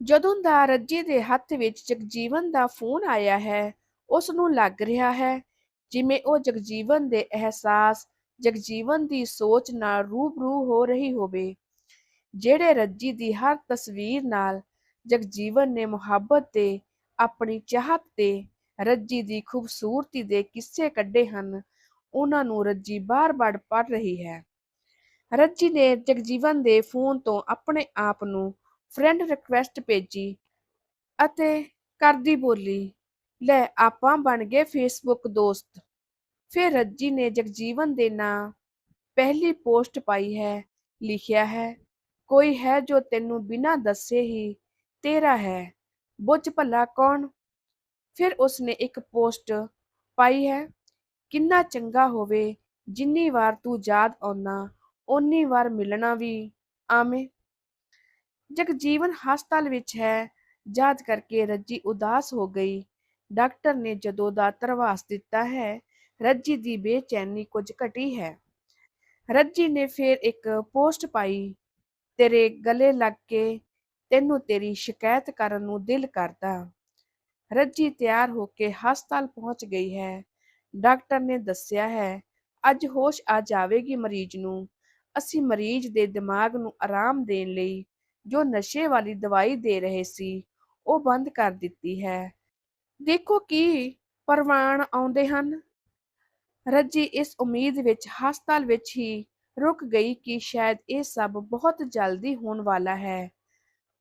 ਜਦੋਂ ਦਾ ਰੱਜੀ ਦੇ ਹੱਥ ਵਿੱਚ ਜਗਜੀਵਨ ਦਾ ਫੋਨ ਆਇਆ ਹੈ ਉਸ ਨੂੰ ਲੱਗ ਰਿਹਾ ਹੈ ਜਿਵੇਂ ਉਹ ਜਗਜੀਵਨ ਦੇ ਅਹਿਸਾਸ, ਜਗਜੀਵਨ ਦੀ ਸੋਚ ਨਾਲ ਰੂਬਰੂ ਹੋ ਰਹੀ ਹੋਵੇ। ਜਿਹੜੇ ਰੱਜੀ ਦੀ ਹਰ ਤਸਵੀਰ ਨਾਲ ਜਗਜੀਵਨ ਨੇ ਮੁਹੱਬਤ ਤੇ ਆਪਣੀ ਚਾਹਤ ਤੇ ਰੱਜੀ ਦੀ ਖੂਬਸੂਰਤੀ ਦੇ ਕਿੱਸੇ ਕੱਢੇ ਹਨ, ਉਹਨਾਂ ਨੂੰ ਰੱਜੀ ਬਾਰ-ਬਾਰ ਪੜ੍ਹ ਰਹੀ ਹੈ। ਰੱਜੀ ਨੇ ਜਗਜੀਵਨ ਦੇ ਫੋਨ ਤੋਂ ਆਪਣੇ ਆਪ ਨੂੰ ਫਰੈਂਡ ਰਿਕੁਐਸਟ ਭੇਜੀ ਅਤੇ ਕਰਦੀ ਬੋਲੀ, ਲੈ ਆਪਾਂ ਬਣ ਗਏ ਫੇਸਬੁੱਕ ਦੋਸਤ। ਫਿਰ ਰੱਜੀ ਨੇ ਜਗਜੀਵਨ ਦੇ ਨਾਂ ਪਹਿਲੀ ਪੋਸਟ ਪਾਈ ਹੈ, ਲਿਖਿਆ ਹੈ, ਕੋਈ ਹੈ ਜੋ ਤੈਨੂੰ ਬਿਨਾਂ ਦੱਸੇ ਹੀ ਤੇਰਾ ਹੈ, ਬੁੱਝ ਭਲਾ ਕੌਣ? ਫਿਰ ਉਸਨੇ ਇੱਕ ਪੋਸਟ ਪਾਈ ਹੈ, ਕਿੰਨਾ ਚੰਗਾ ਹੋਵੇ, ਜਿੰਨੀ ਵਾਰ ਤੂੰ ਯਾਦ ਆਉਣਾ ਓਨੀ ਵਾਰ ਮਿਲਣਾ ਵੀ, ਆਵੇਂ। ਜਗਜੀਵਨ ਹਸਪਤਾਲ ਵਿੱਚ ਹੈ। ਯਾਦ ਕਰਕੇ ਰੱਜੀ ਉਦਾਸ ਹੋ ਗਈ। ਡਾਕਟਰ ਨੇ ਜਦੋਂ ਦਾ ਧਰਵਾਸ ਦਿੱਤਾ ਹੈ, ਰੱਜੀ ਦੀ ਬੇਚੈਨੀ ਕੁਝ ਘਟੀ ਹੈ। ਰੱਜੀ ਨੇ ਫਿਰ ਇੱਕ ਪੋਸਟ ਪਾਈ, ਤੇਰੇ ਗਲੇ ਲੱਗ ਕੇ ਤੈਨੂੰ ਤੇਰੀ ਸ਼ਿਕਾਇਤ ਕਰਨ ਨੂੰ ਦਿਲ ਕਰਦਾ। ਰੱਜੀ ਤਿਆਰ ਹੋ ਕੇ ਹਸਪਤਾਲ ਪਹੁੰਚ ਗਈ ਹੈ। ਡਾਕਟਰ ਨੇ ਦੱਸਿਆ ਹੈ, ਅੱਜ ਹੋਸ਼ ਆ ਜਾਵੇਗੀ ਮਰੀਜ਼ ਨੂੰ। ਅਸੀਂ ਮਰੀਜ਼ ਦੇ ਦਿਮਾਗ ਨੂੰ ਆਰਾਮ ਦੇਣ ਲਈ ਜੋ ਨਸ਼ੇ ਵਾਲੀ ਦਵਾਈ ਦੇ ਰਹੇ ਸੀ, ਉਹ ਬੰਦ ਕਰ ਦਿੱਤੀ ਹੈ। ਦੇਖੋ ਕੀ ਪਰਵਾਨ ਆਉਂਦੇ ਹਨ। ਰੱਜੀ ਇਸ ਉਮੀਦ ਵਿੱਚ, ਹਸਪਤਾਲ ਵਿੱਚ ਹੀ ਰੁਕ ਗਈ ਕਿ ਸ਼ਾਇਦ ਇਹ ਸਭ ਬਹੁਤ ਜਲਦੀ ਹੋਣ ਵਾਲਾ ਹੈ।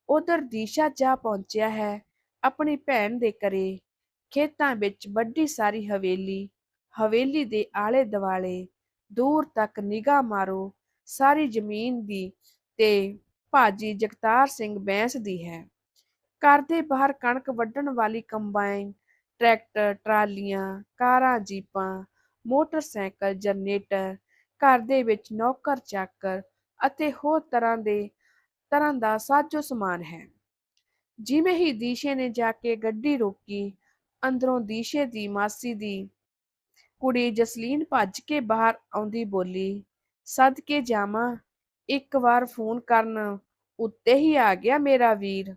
ਉਧਰ ਦੀਸ਼ਾ ਜਾ ਪਹੁੰਚਿਆ ਹੈ ਆਪਣੀ ਭੈਣ ਦੇ ਘਰੇ। ਖੇਤਾਂ ਵਿੱਚ ਵੱਡੀ ਸਾਰੀ ਹਵੇਲੀ ਹਵੇਲੀ ਦੇ ਆਲੇ ਦੁਆਲੇ ਦੂਰ ਤੱਕ ਨਿਗਾਹ ਮਾਰੋ। ਸਾਰੀ ਜ਼ਮੀਨ ਦੀ ਤੇ ਭਾਜੀ ਜਗਤਾਰ ਸਿੰਘ ਬੈਂਸ ਦੀ ਹੈ। ਘਰ ਦੇ ਬਾਹਰ ਕਣਕ ਵੱਢਣ ਵਾਲੀ ਕੰਬਾਈਨ, ਟਰੈਕਟਰ, ਟਰਾਲੀਆਂ, ਕਾਰਾਂ, ਜੀਪਾਂ, ਮੋਟਰਸਾਈਕਲ, ਜਨਰੇਟਰ, ਘਰ ਦੇ ਵਿੱਚ ਨੌਕਰ, ਚਾਕਰ ਅਤੇ ਹੋਰ ਤਰ੍ਹਾਂ ਦੇ, ਤਰ੍ਹਾਂ ਦਾ ਸਾਜੋ ਸਮਾਨ ਹੈ। ਜਿਵੇਂ ਹੀ ਦੀਸ਼ੇ ਨੇ ਜਾ ਕੇ ਗੱਡੀ ਰੋਕੀ, ਅੰਦਰੋਂ ਦੀਸ਼ੇ ਦੀ ਮਾਸੀ ਦੀ ਕੁੜੀ ਜਸਲੀਨ ਭੱਜ ਕੇ ਬਾਹਰ ਆਉਂਦੀ ਬੋਲੀ ਸਦਕੇ ਜਾਵਾਂ, ਇੱਕ ਵਾਰ ਫੋਨ ਕਰਨ ਉੱਤੇ ਹੀ ਆ ਗਿਆ ਮੇਰਾ ਵੀਰ।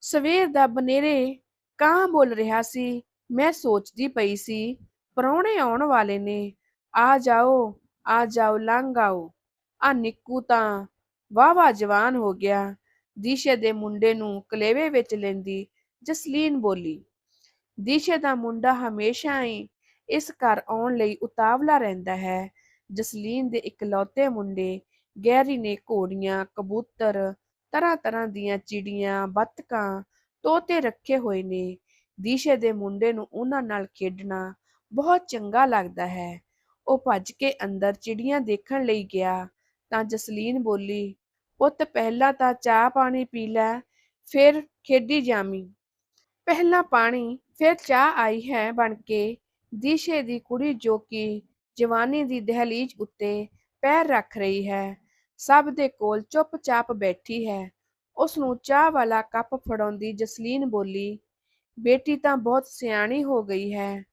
ਸਵੇਰ ਦਾ ਬਨੇਰੇ ਕਾਂ ਬੋਲ ਰਿਹਾ ਸੀ। ਮੈਂ ਸੋਚਦੀ ਪਈ ਸੀ, ਪ੍ਰਾਹੁਣੇ ਆਉਣ ਵਾਲੇ ਨੇ। ਆ ਜਾਓ ਆ ਜਾਓ, ਲੰਘ ਆਓ। ਆ ਨਿੱਕੂ ਤਾਂ ਵਾਵਾ ਜਵਾਨ ਹੋ ਗਿਆ। ਦੀਸ਼ੇ ਦੇ ਮੁੰਡੇ ਨੂੰ ਕਲੇਵੇ ਵਿੱਚ ਲੈਂਦੀ ਜਸਲੀਨ ਬੋਲੀ। ਦੀਸ਼ੇ ਦਾ ਮੁੰਡਾ ਹਮੇਸ਼ਾ ਹੀ ਇਸ ਘਰ ਆਉਣ ਲਈ ਉਤਾਵਲਾ ਰਹਿੰਦਾ ਹੈ। ਜਸਲੀਨ ਦੇ ਇਕਲੌਤੇ ਮੁੰਡੇ ਗਹਿਰੀ ਨੇ ਘੋੜੀਆਂ, ਕਬੂਤਰ ਤਰ੍ਹਾਂ ਤਰ੍ਹਾਂ ਦੀਆਂ ਚਿੜੀਆਂ, ਬੱਤਕਾਂ, ਤੋਤੇ ਰੱਖੇ ਹੋਏ ਨੇ। ਦੀਸ਼ੇ ਦੇ ਮੁੰਡੇ ਨੂੰ ਉਹਨਾਂ ਨਾਲ ਖੇਡਣਾ ਬਹੁਤ ਚੰਗਾ ਲੱਗਦਾ ਹੈ। ਉਹ ਭੱਜ ਕੇ ਅੰਦਰ ਚਿੜੀਆਂ ਦੇਖਣ ਲਈ ਗਿਆ ਤਾਂ ਜਸਲੀਨ ਬੋਲੀ, ਪੁੱਤ, ਪਹਿਲਾਂ ਤਾਂ ਚਾਹ ਪਾਣੀ ਪੀ ਲੈ, ਫਿਰ ਖੇਡੀ ਜਾਮੀ ਪਹਿਲਾਂ ਪਾਣੀ, ਫਿਰ ਚਾਹ ਆਈ ਹੈ ਬਣ ਕੇ। ਦੀਸ਼ੇ ਦੀ ਕੁੜੀ ਜੋ ਕਿ ਜਵਾਨੀ ਦੀ ਦਹਲੀਜ਼ ਉੱਤੇ ਪੈਰ ਰੱਖ ਰਹੀ ਹੈ ਸਭ ਦੇ ਕੋਲ ਚੁੱਪਚਾਪ ਬੈਠੀ ਹੈ। ਉਸ ਨੂੰ ਚਾਹ ਵਾਲਾ ਕੱਪ ਫੜਾਉਂਦੀ ਜਸਲੀਨ ਬੋਲੀ, ਬੇਟੀ ਤਾਂ ਬਹੁਤ ਸਿਆਣੀ ਹੋ ਗਈ ਹੈ।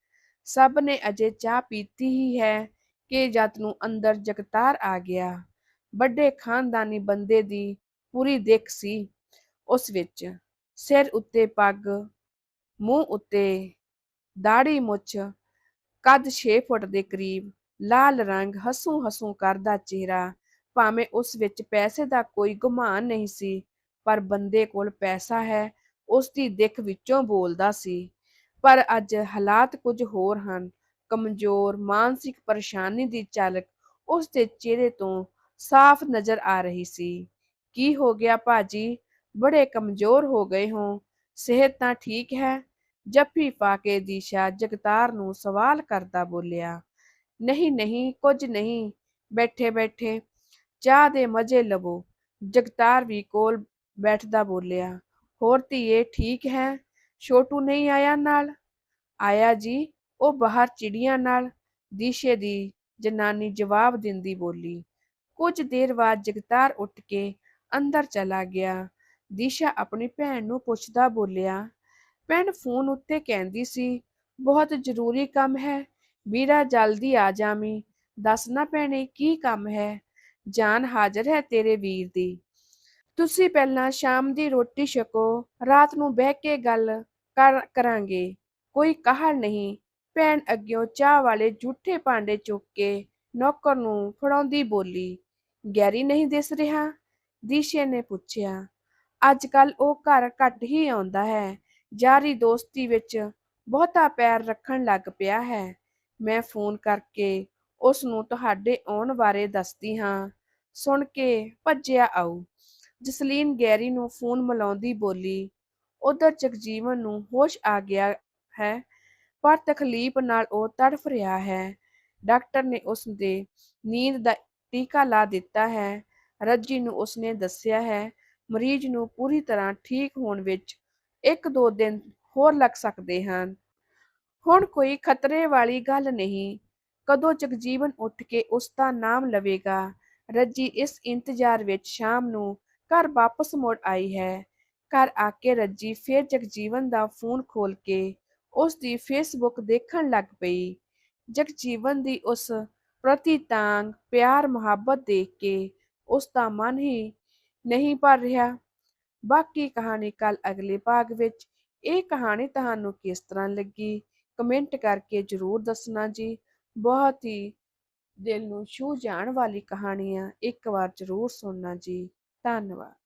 ਸਭ ਨੇ ਅਜੇ ਚਾਹ ਪੀਤੀ ਹੀ ਹੈ ਕਿ ਜਦ ਨੂੰ ਅੰਦਰ ਜਗਤਾਰ ਆ ਗਿਆ। ਵੱਡੇ ਖਾਨਦਾਨੀ ਬੰਦੇ ਦੀ ਪੂਰੀ ਦਿੱਖ ਸੀ ਉਸ ਵਿੱਚ। ਸਿਰ ਉੱਤੇ ਪੱਗ, ਮੂੰਹ ਉੱਤੇ ਦਾੜੀ ਮੁੱਛ, ਕੱਦ 6 ਫੁੱਟ ਦੇ ਕਰੀਬ, ਲਾਲ ਰੰਗ ਹਸੂ ਹਸੂ ਕਰਦਾ ਚਿਹਰਾ ਭਾਵੇਂ ਉਸ ਵਿੱਚ ਪੈਸੇ ਦਾ ਕੋਈ ਗੁਮਾਨ ਨਹੀਂ ਸੀ, ਪਰ ਬੰਦੇ ਕੋਲ ਪੈਸਾ ਹੈ ਉਸ ਦੀ ਦਿੱਖ ਵਿੱਚੋਂ ਬੋਲਦਾ ਸੀ। ਪਰ ਅੱਜ ਹਾਲਾਤ ਕੁਝ ਹੋਰ ਹਨ। ਕਮਜ਼ੋਰ, ਮਾਨਸਿਕ ਪਰੇਸ਼ਾਨੀ ਦੀ ਝਲਕ ਉਸ ਦੇ ਚਿਹਰੇ ਤੋਂ ਸਾਫ਼ ਨਜ਼ਰ ਆ ਰਹੀ ਸੀ। ਕੀ ਹੋ ਗਿਆ ਭਾਜੀ? ਬੜੇ ਕਮਜ਼ੋਰ ਹੋ ਗਏ ਹੋ। ਸਿਹਤ ਤਾਂ ਠੀਕ ਹੈ? ਜੱਫੀ ਪਾ ਕੇ ਦੀਸ਼ਾ ਜਗਤਾਰ ਨੂੰ ਸਵਾਲ ਕਰਦਾ ਬੋਲਿਆ। ਨਹੀਂ ਨਹੀਂ, ਕੁਝ ਨਹੀਂ। ਬੈਠੇ ਬੈਠੇ। ਚਾਹ ਦੇ ਮਜ਼ੇ ਲਵੋ। ਜਗਤਾਰ ਵੀ ਕੋਲ ਬੈਠਦਾ ਬੋਲਿਆ, ਹੋਰ ਧੀਏ, ਠੀਕ ਹੈ? ਛੋਟੂ ਨਹੀਂ ਆਇਆ ਨਾਲ? ਆਇਆ ਜੀ, ਉਹ ਬਾਹਰ ਚਿੜੀਆਂ ਨਾਲ ਦੀਸ਼ੇ ਦੀ ਜਨਾਨੀ ਜਵਾਬ ਦਿੰਦੀ ਬੋਲੀ। ਕੁਝ ਦੇਰ ਬਾਅਦ ਜਗਤਾਰ ਉੱਠ ਕੇ ਅੰਦਰ ਚਲਾ ਗਿਆ। ਦੀਸ਼ਾ ਆਪਣੀ ਭੈਣ ਨੂੰ ਪੁੱਛਦਾ ਬੋਲਿਆ, ਭੈਣ, ਫੋਨ ਉੱਤੇ ਕਹਿੰਦੀ ਸੀ, ਬਹੁਤ ਜ਼ਰੂਰੀ ਕੰਮ ਹੈ। ਵੀਰਾ ਜਲਦੀ ਆ ਜਾਵੀਂ। ਦੱਸ ਨਾ ਭੈਣੇ, ਕੀ ਕੰਮ ਹੈ? ਜਾਨ ਹਾਜ਼ਰ ਹੈ ਤੇਰੇ ਵੀਰ ਦੀ। ਤੁਸੀਂ ਪਹਿਲਾਂ ਸ਼ਾਮ ਦੀ ਰੋਟੀ ਛਕੋ, ਰਾਤ ਨੂੰ ਬਹਿ ਕੇ ਗੱਲ ਕਰ, ਕਰਾਂਗੇ। ਕੋਈ ਕਾਹਲ ਨਹੀਂ, ਭੈਣ ਅੱਗਿਓਂ ਚਾਹ ਵਾਲੇ ਝੂਠੇ ਭਾਂਡੇ ਚੁੱਕ ਕੇ ਨੌਕਰ ਨੂੰ ਫੜਾਉਂਦੀ ਬੋਲੀ, ਗੈਰੀ ਨਹੀਂ ਦਿਸ ਰਿਹਾ? ਦੀਸ਼ੇ ਨੇ ਪੁੱਛਿਆ। ਅੱਜ ਕੱਲ ਉਹ ਘਰ ਘੱਟ ਹੀ ਆਉਂਦਾ ਹੈ। ਯਾਰੀ ਦੋਸਤੀ ਵਿੱਚ ਬਹੁਤਾ ਪੈਰ ਰੱਖਣ ਲੱਗ ਪਿਆ ਹੈ। ਮੈਂ ਫੋਨ ਕਰਕੇ ਉਸ ਨੂੰ ਤੁਹਾਡੇ ਆਉਣ ਬਾਰੇ ਦੱਸਦੀ ਹਾਂ। ਸੁਣ ਕੇ ਭੱਜਿਆ ਆਉ ਜਸਲੀਨ ਗੈਰੀ ਨੂੰ ਫੋਨ ਮਿਲਾਉਂਦੀ ਬੋਲੀ, ਉਧਰ ਜਗਜੀਵਨ ਨੂੰ ਹੋਸ਼ ਆ ਗਿਆ ਹੈ, ਪਰ ਤਕਲੀਫ ਨਾਲ ਉਹ ਤੜਫ ਰਿਹਾ ਹੈ। ਡਾਕਟਰ ਨੇ ਉਸ ਦੇ ਨੀਂਦ ਦਾ ਟੀਕਾ ਲਾ ਦਿੱਤਾ ਹੈ। ਰੱਜੀ ਨੂੰ ਉਸਨੇ ਦੱਸਿਆ ਹੈ, ਮਰੀਜ਼ ਨੂੰ ਪੂਰੀ ਤਰ੍ਹਾਂ ਠੀਕ ਹੋਣ ਵਿੱਚ ਇੱਕ ਦੋ ਦਿਨ ਹੋਰ ਲੱਗ ਸਕਦੇ ਹਨ। ਹੁਣ ਕੋਈ ਖਤਰੇ ਵਾਲੀ ਗੱਲ ਨਹੀਂ। ਕਦੋਂ ਜਗਜੀਵਨ ਉੱਠ ਕੇ ਉਸ ਦਾ ਨਾਮ ਲਵੇਗਾ? ਰੱਜੀ ਇਸ ਇੰਤਜ਼ਾਰ ਵਿੱਚ ਸ਼ਾਮ ਨੂੰ ਘਰ ਵਾਪਸ ਮੁੜ ਆਈ ਹੈ। ਘਰ ਆ ਕੇ ਰੱਜੀ ਫਿਰ ਜਗਜੀਵਨ ਦਾ ਫੋਨ ਖੋਲ ਕੇ ਉਸ ਦੀ ਫੇਸਬੁੱਕ ਦੇਖਣ ਲੱਗ ਪਈ। ਜਗਜੀਵਨ ਦੀ ਉਸ ਪ੍ਰਤੀ ਤਾਂਗ ਪਿਆਰ ਮੁਹੱਬਤ ਦੇਖ ਕੇ ਉਸ ਦਾ ਮਨ ਹੀ ਨਹੀਂ ਭਰ ਰਿਹਾ। ਬਾਕੀ ਕਹਾਣੀ ਕੱਲ ਅਗਲੇ ਭਾਗ ਵਿੱਚ ਇਹ ਕਹਾਣੀ ਤੁਹਾਨੂੰ ਕਿਸ ਤਰ੍ਹਾਂ ਲੱਗੀ? ਕਮੈਂਟ ਕਰਕੇ ਜਰੂਰ ਦੱਸਣਾ ਜੀ। ਬਹੁਤ ਹੀ ਦਿਲ ਨੂੰ ਛੂ ਜਾਣ ਵਾਲੀ ਕਹਾਣੀਆਂ ਇੱਕ ਵਾਰ ਜਰੂਰ ਸੁਣਨਾ ਜੀ ਧੰਨਵਾਦ।